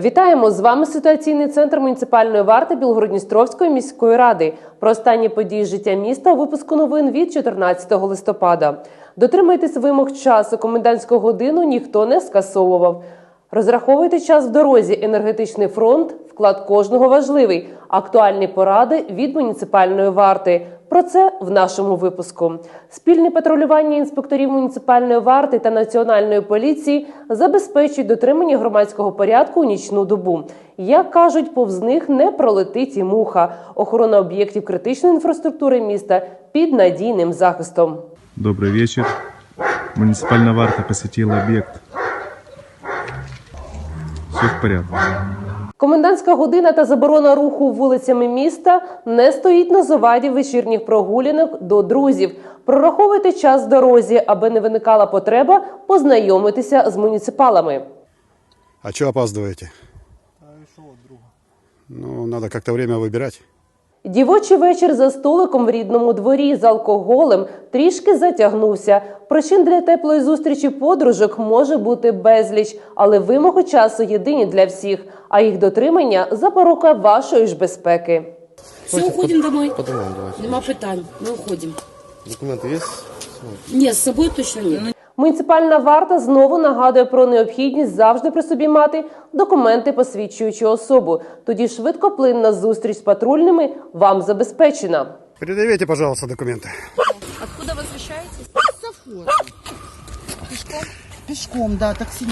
Вітаємо з вами ситуаційний центр муніципальної варти Білгородністровської міської ради. Про останні події життя міста випуску новин від 14 листопада. Дотримуйтесь вимог часу. Комендантську годину ніхто не скасовував. Розраховуйте час в дорозі. Енергетичний фронт вклад кожного важливий. Актуальні поради від муніципальної варти. Про це в нашому випуску. Спільне патрулювання інспекторів муніципальної варти та національної поліції забезпечують дотримання громадського порядку у нічну добу. Як кажуть, повз них не пролетить і муха. Охорона об'єктів критичної інфраструктури міста під надійним захистом. Добрый вечер. Муниципальная варта посетила объект. Все в порядке. Комендантська година та заборона руху вулицями міста не стоїть на заваді вечірніх прогулянок до друзів. Прораховуйте час в дорозі, аби не виникала потреба познайомитися з муніципалами. А чого опаздуєте? А що друга? Ну, треба как-то время выбирать. Дівочий вечір за столиком в рідному дворі з алкоголем трішки затягнувся. Причин для теплої зустрічі подружок може бути безліч, але вимоги часу єдині для всіх, а їх дотримання запорука вашої ж безпеки. Все, уходим домой. По домам давайте. Нема питань, ми уходим. Документы есть? Ні, з собою точно ні. Муніципальна варта знову нагадує про необхідність завжди при собі мати документи, посвідчуючи особу. Тоді швидкоплинна зустріч з патрульними вам забезпечена. Предъявите, пожалуйста, документы. Откуда возвращаетесь? Пешком? Пешком, да, такси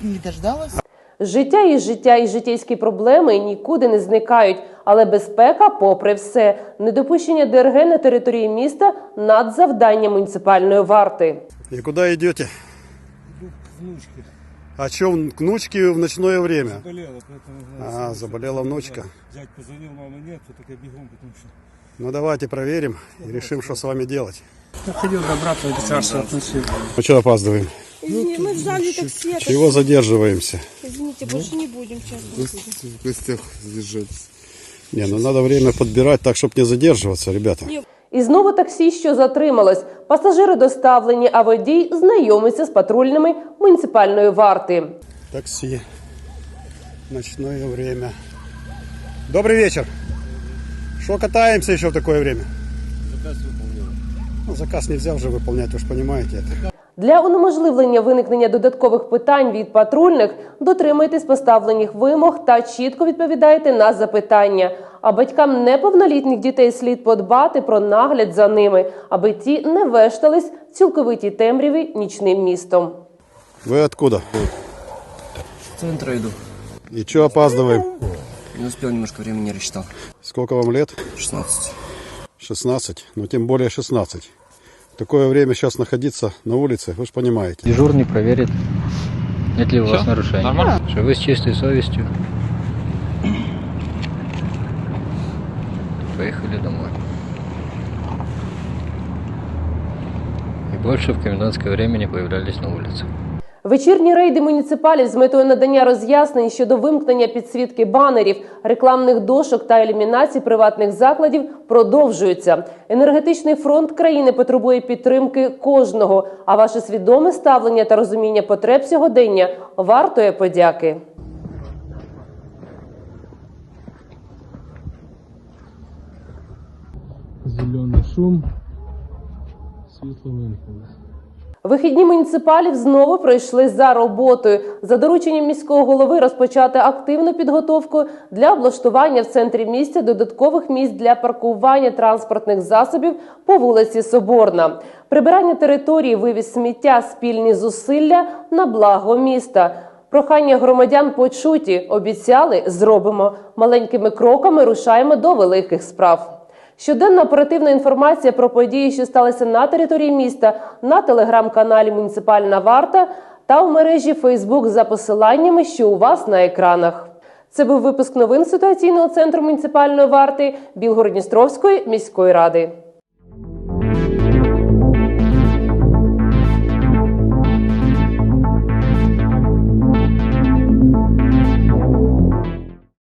не, дождалась. Життя і життя, і життєйські проблеми нікуди не зникають, але безпека, попри все, недопущення ДРГ на території міста надзавдання муніципальної варти. И куда идете? А что, к внучке в ночное время? Болела, поэтому А, заболела внучка. дядь позвонил, мамы нет, то так я бегом, потому что Ну, давайте проверим и решим, что с вами делать. хотел добраться до царства относил. Ну, что опаздываем? Извини, мы ждали такси. Чего задерживаемся? Извините, больше не будем сейчас. В гостях задержаться. Не, ну надо время подбирать так, чтобы не задерживаться, ребята. І знову таксі, що затрималось. Пасажири доставлені, а водій знайомиться з патрульними муніципальної варти. Такси. Ночное время. Добрый вечер. Что катаемся еще в такое время? Заказ выполняем. Ну, заказ нельзя уже выполнять, вы же понимаете это. Для унеможливлення виникнення додаткових питань від патрульних дотримуйтесь поставлених вимог та чітко відповідайте на запитання. А батькам неповнолітніх дітей слід подбати про нагляд за ними, аби ті не вештались в цілковитій темряві нічним містом. Вы откуда? В центр иду. И что опаздываем? Не успел немножко времени рассчитал. Сколько вам лет? 16. 16. Ну, тем более 16. В такое время сейчас находиться на улице, вы же понимаете. Дежурный проверит, нет ли у вас нарушений. Нормально. Что вы с чистой совестью поехали домой. И больше в комендантское время не появлялись на улице. Вечірні рейди муніципалів з метою надання роз'яснень щодо вимкнення підсвітки банерів, рекламних дошок та елімінації приватних закладів продовжуються. Енергетичний фронт країни потребує підтримки кожного. А ваше свідоме ставлення та розуміння потреб сьогодення вартує подяки. Зеленый шум. Вихідні муніципалів знову пройшли за роботою. За дорученням міського голови розпочати активну підготовку для облаштування в центрі місця додаткових місць для паркування транспортних засобів по вулиці Соборна. Прибирання території, вивіз сміття, спільні зусилля на благо міста. Прохання громадян почуті. Обіцяли, зробимо. Маленькими кроками рушаємо до великих справ. Щоденна оперативна інформація про події, що сталися на території міста, на телеграм-каналі Муніципальна варта та у мережі Фейсбук за посиланнями, що у вас на екранах. Це був випуск новин ситуаційного центру муніципальної варти Білгородністровської міської ради.